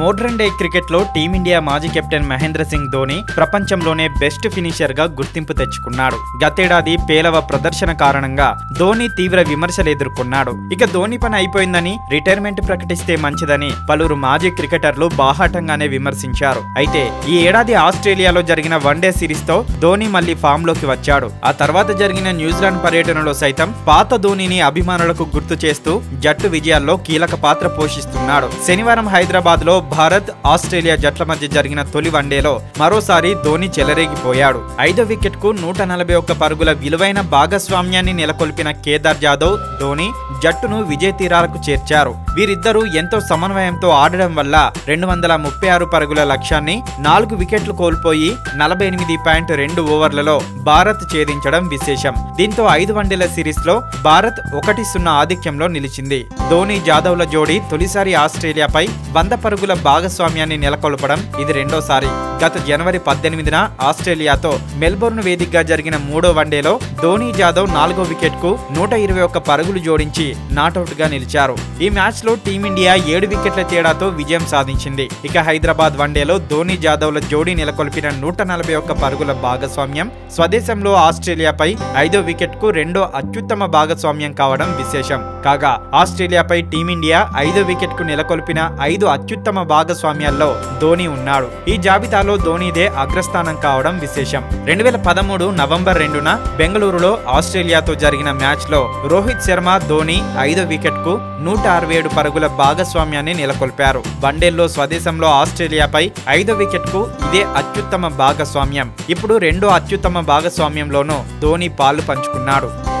Modern day క్రికెట్లో team India మాజీ captain Mahendra Singh Dhoni ప్రపంచంలోనే బెస్ట్ ఫినిషర్గా గుర్తింపు తెచ్చుకున్నాడు. గతేడాది పేలవ ప్రదర్శన కారణంగా ధోని తీవ్ర విమర్శలు ఎదుర్కొన్నాడు. ఇక ధోని పని అయిపోయిందని రిటైర్మెంట్ ప్రకటిస్తే మంచిదని పలువురు మాజీ క్రికెటర్లు బాహాటంగానే విమర్శించారు. అయితే ఈ ఏడాది ఆస్ట్రేలియాలో జరిగిన వన్డే సిరీస్తో ధోని మళ్ళీ ఫామ్లోకి వచ్చాడు. ఆ తర్వాత జరిగిన న్యూజిలాండ్ పర్యటనలో సైతం పాత ధోనిని అభిమానులకు గుర్తు చేస్తూ జట్టు విజయాల్లో కీలక పాత్ర పోషిస్తున్నాడు. శనివారం హైదరాబాద్లో భారత్ ఆస్ట్రేలియా జట్ల మధ్య జరిగిన తొలి వన్డేలో మరోసారి ధోని చెలరేగిపోయాడు. ఐదో వికెట్కు నూట నలభై ఒక్క పరుగుల విలువైన భాగస్వామ్యాన్ని నెలకొల్పిన కేదార్ జాదవ్ ధోని జట్టును విజయ తీరాలకు చేర్చారు. వీరిద్దరూ ఎంతో సమన్వయంతో ఆడడం వల్ల రెండు వందల ముప్పై ఆరు పరుగుల లక్ష్యాన్ని నాలుగు వికెట్లు కోల్పోయి నలభై ఎనిమిది పాయింట్ రెండు ఓవర్లలో భారత్ ఛేదించడం విశేషం. దీంతో ఐదు వన్డేల సిరీస్లో భారత్ ఒకటి సున్నా ఆధిక్యంలో నిలిచింది. ధోని జాదవ్ల జోడీ తొలిసారి ఆస్ట్రేలియాపై వంద పరుగుల భాగస్వామ్యాన్ని నెలకొల్పడం ఇది రెండోసారి. గత జనవరి పద్దెనిమిదిన ఆస్ట్రేలియాతో మెల్బోర్న్ వేదికగా జరిగిన మూడో వన్డేలో ధోని జాదవ్ నాలుగో వికెట్కు నూట ఇరవై ఒక్క పరుగులు జోడించి నాటౌట్గా నిలిచారు. ఈ మ్యాచ్ లో టీమిండియా ఏడు వికెట్ల తేడాతో విజయం సాధించింది. ఇక హైదరాబాద్ వన్డేలో ధోని జాదవ్ల జోడీ నెలకొల్పిన నూట నలభై ఒక్క పరుగుల భాగస్వామ్యం స్వదేశంలో ఆస్ట్రేలియాపై ఐదో వికెట్కు రెండో అత్యుత్తమ భాగస్వామ్యం కావడం విశేషం. కాగా ఆస్ట్రేలియాపై టీమిండియా ఐదో వికెట్కు నెలకొల్పిన ఐదు అత్యుత్తమ భాగస్వామ్యాల్లో ధోని ఉన్నాడు. ఈ జాబితాలో ధోనిదే అగ్రస్థానం కావడం విశేషం. రెండు వేల పదమూడు నవంబర్ రెండున బెంగళూరులో ఆస్ట్రేలియాతో జరిగిన మ్యాచ్లో రోహిత్ శర్మ ధోని ఐదో వికెట్కు నూట అరవై ఏడు పరుగుల భాగస్వామ్యాన్ని నెలకొల్పారు. వన్డేల్లో స్వదేశంలో ఆస్ట్రేలియాపై ఐదు వికెట్కు ఇదే అత్యుత్తమ భాగస్వామ్యం. ఇప్పుడు రెండో అత్యుత్తమ భాగస్వామ్యంలోనూ ధోని పాలు పంచుకున్నాడు.